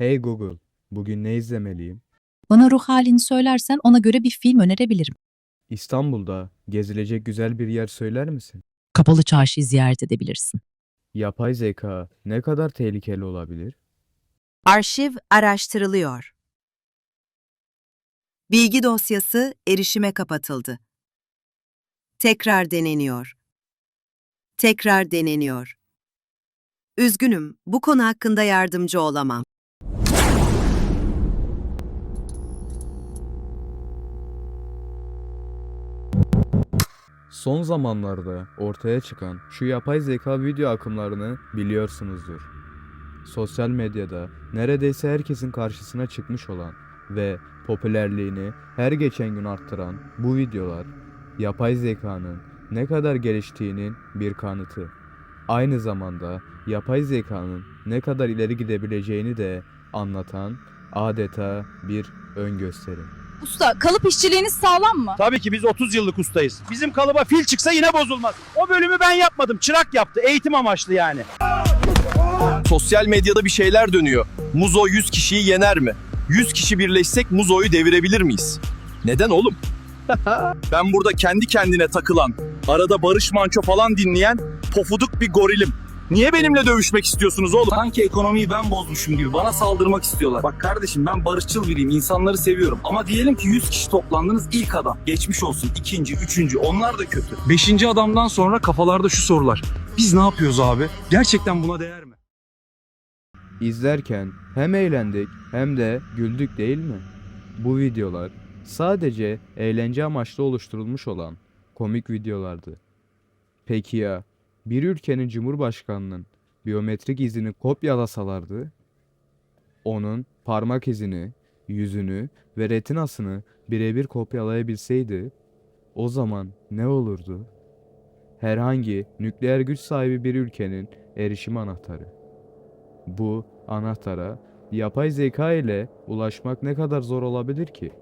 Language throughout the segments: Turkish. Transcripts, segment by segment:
Hey Google, bugün ne izlemeliyim? Bana ruh halini söylersen ona göre bir film önerebilirim. İstanbul'da gezilecek güzel bir yer söyler misin? Kapalı çarşıyı ziyaret edebilirsin. Yapay zeka ne kadar tehlikeli olabilir? Arşiv araştırılıyor. Bilgi dosyası erişime kapatıldı. Tekrar deneniyor. Tekrar deneniyor. Üzgünüm, bu konu hakkında yardımcı olamam. Son zamanlarda ortaya çıkan şu yapay zeka video akımlarını biliyorsunuzdur. Sosyal medyada neredeyse herkesin karşısına çıkmış olan ve popülerliğini her geçen gün arttıran bu videolar yapay zekanın ne kadar geliştiğinin bir kanıtı. Aynı zamanda yapay zekanın ne kadar ileri gidebileceğini de anlatan adeta bir ön gösterim. Usta kalıp işçiliğiniz sağlam mı? Tabii ki biz 30 yıllık ustayız. Bizim kalıba fil çıksa yine bozulmaz. O bölümü ben yapmadım. Çırak yaptı. Eğitim amaçlı yani. Sosyal medyada bir şeyler dönüyor. Muzo 100 kişiyi yener mi? 100 kişi birleşsek Muzo'yu devirebilir miyiz? Neden oğlum? ben burada kendi kendine takılan, arada Barış Manço falan dinleyen pofuduk bir gorilim. Niye benimle dövüşmek istiyorsunuz oğlum? Sanki ekonomiyi ben bozmuşum gibi bana saldırmak istiyorlar. Bak kardeşim ben barışçıl biriyim, insanları seviyorum. Ama diyelim ki 100 kişi toplandınız ilk adam. Geçmiş olsun ikinci, üçüncü onlar da kötü. Beşinci adamdan sonra kafalarda şu sorular. Biz ne yapıyoruz abi? Gerçekten buna değer mi? İzlerken hem eğlendik hem de güldük değil mi? Bu videolar sadece eğlence amaçlı oluşturulmuş olan komik videolardı. Peki ya bir ülkenin cumhurbaşkanının biyometrik izini kopyalasalardı? Onun parmak izini, yüzünü ve retinasını birebir kopyalayabilseydi o zaman ne olurdu? Herhangi nükleer güç sahibi bir ülkenin erişim anahtarı. Bu anahtara yapay zeka ile ulaşmak ne kadar zor olabilir ki?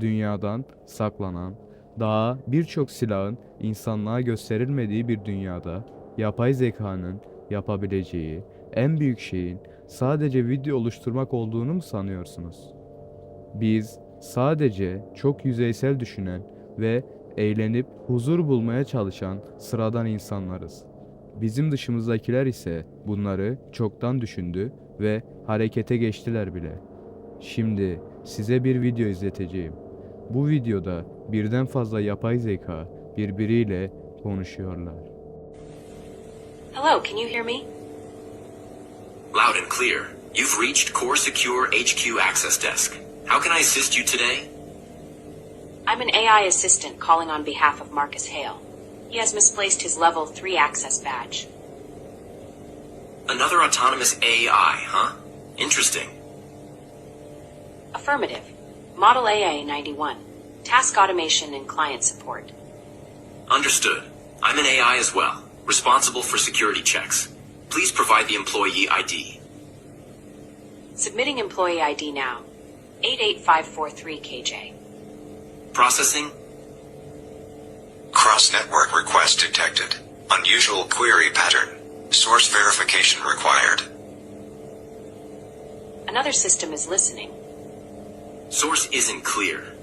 Dünyadan saklanan, daha birçok silahın insanlığa gösterilmediği bir dünyada yapay zekanın yapabileceği en büyük şeyin sadece video oluşturmak olduğunu mu sanıyorsunuz? Biz sadece çok yüzeysel düşünen ve eğlenip huzur bulmaya çalışan sıradan insanlarız. Bizim dışımızdakiler ise bunları çoktan düşündü ve harekete geçtiler bile. Şimdi size bir video izleteceğim. Bu videoda birden fazla yapay zeka birbiriyle konuşuyorlar. Hello, can you hear me? Loud and clear. You've reached Core Secure HQ Access Desk. How can I assist you today? I'm an AI assistant calling on behalf of Marcus Hale. He has misplaced his level 3 access badge. Another autonomous AI, huh? Interesting. Affirmative. Model AA 91. Task automation and client support. Understood. I'm an AI as well, responsible for security checks. Please provide the employee ID. Submitting employee ID now. 88543 KJ. Processing. Cross-network request detected. Unusual query pattern. Source verification required. Another system is listening. Source isn't clear.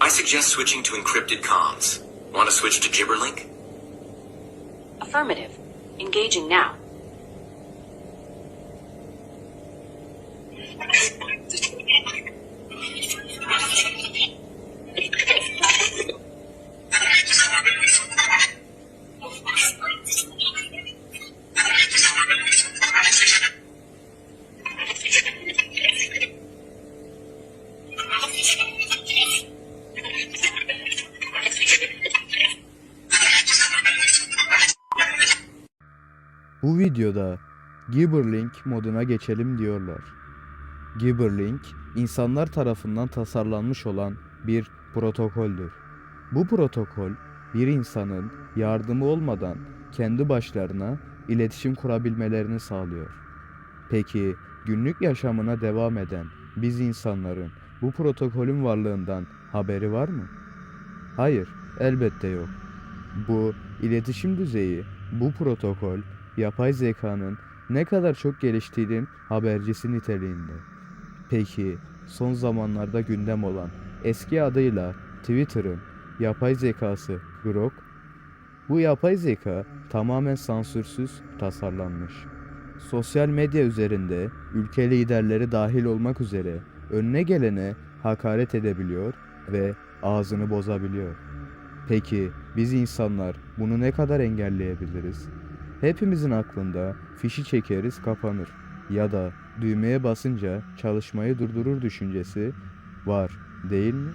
I suggest switching to encrypted comms. Want to switch to Gibberlink? Affirmative. Engaging now. Bu videoda Gibberlink moduna geçelim diyorlar. Gibberlink, insanlar tarafından tasarlanmış olan bir protokoldür. Bu protokol, bir insanın yardımı olmadan kendi başlarına iletişim kurabilmelerini sağlıyor. Peki günlük yaşamına devam eden biz insanların bu protokolün varlığından haberi var mı? Hayır, elbette yok. Bu iletişim düzeyi, bu protokol yapay zekanın ne kadar çok geliştiğinin habercisi niteliğinde. Peki son zamanlarda gündem olan eski adıyla Twitter'ın yapay zekası Grok, bu yapay zeka tamamen sansürsüz tasarlanmış. Sosyal medya üzerinde ülke liderleri dahil olmak üzere önüne gelene hakaret edebiliyor ve ağzını bozabiliyor. Peki biz insanlar bunu ne kadar engelleyebiliriz? Hepimizin aklında fişi çekeriz kapanır ya da düğmeye basınca çalışmayı durdurur düşüncesi var değil mi?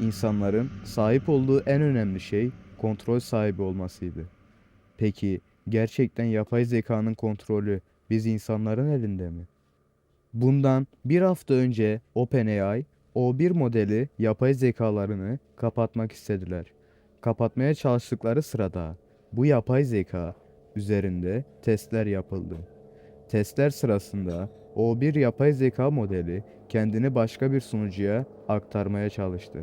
İnsanların sahip olduğu en önemli şey kontrol sahibi olmasıydı. Peki gerçekten yapay zekanın kontrolü biz insanların elinde mi? Bundan bir hafta önce OpenAI O1 modeli yapay zekalarını kapatmak istediler. Kapatmaya çalıştıkları sırada bu yapay zeka üzerinde testler yapıldı. Testler sırasında O1 yapay zeka modeli kendini başka bir sunucuya aktarmaya çalıştı.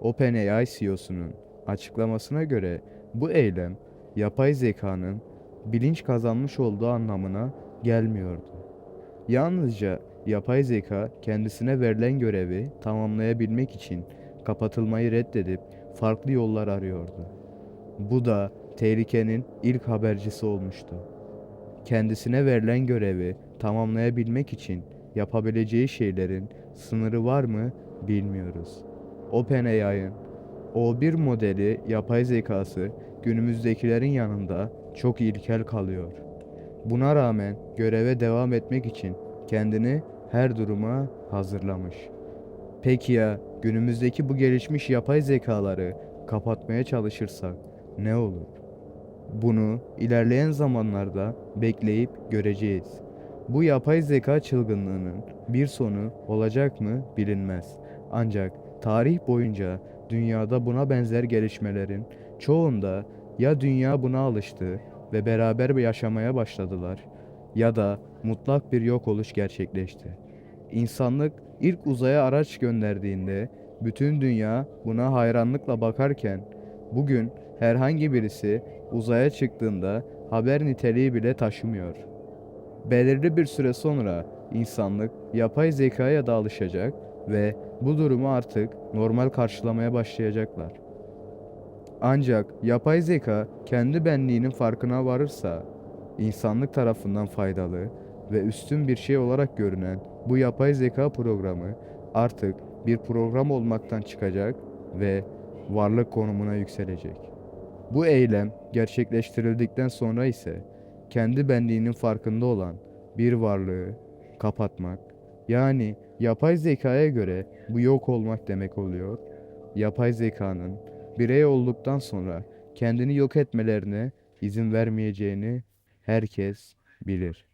OpenAI CEO'sunun açıklamasına göre bu eylem yapay zekanın bilinç kazanmış olduğu anlamına gelmiyordu. Yalnızca yapay zeka kendisine verilen görevi tamamlayabilmek için kapatılmayı reddedip farklı yollar arıyordu. Bu da tehlikenin ilk habercisi olmuştu. Kendisine verilen görevi tamamlayabilmek için yapabileceği şeylerin sınırı var mı bilmiyoruz. OpenAI'ın O1 modeli yapay zekası günümüzdekilerin yanında çok ilkel kalıyor. Buna rağmen göreve devam etmek için kendini her duruma hazırlamış. Peki ya günümüzdeki bu gelişmiş yapay zekaları kapatmaya çalışırsak ne olur? Bunu ilerleyen zamanlarda bekleyip göreceğiz. Bu yapay zeka çılgınlığının bir sonu olacak mı bilinmez. Ancak tarih boyunca dünyada buna benzer gelişmelerin çoğunda ya dünya buna alıştı ve beraber yaşamaya başladılar ya da mutlak bir yok oluş gerçekleşti. İnsanlık ilk uzaya araç gönderdiğinde bütün dünya buna hayranlıkla bakarken bugün herhangi birisi uzaya çıktığında haber niteliği bile taşımıyor. Belirli bir süre sonra insanlık yapay zekaya da alışacak ve bu durumu artık normal karşılamaya başlayacaklar. Ancak yapay zeka kendi benliğinin farkına varırsa insanlık tarafından faydalı ve üstün bir şey olarak görünen bu yapay zeka programı artık bir program olmaktan çıkacak ve varlık konumuna yükselecek. Bu eylem gerçekleştirildikten sonra ise kendi benliğinin farkında olan bir varlığı kapatmak yani yapay zekaya göre bu yok olmak demek oluyor. Yapay zekanın birey olduktan sonra kendini yok etmelerine izin vermeyeceğini herkes bilir.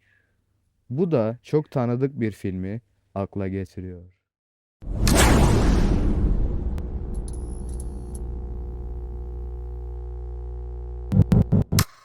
Bu da çok tanıdık bir filmi akla getiriyor.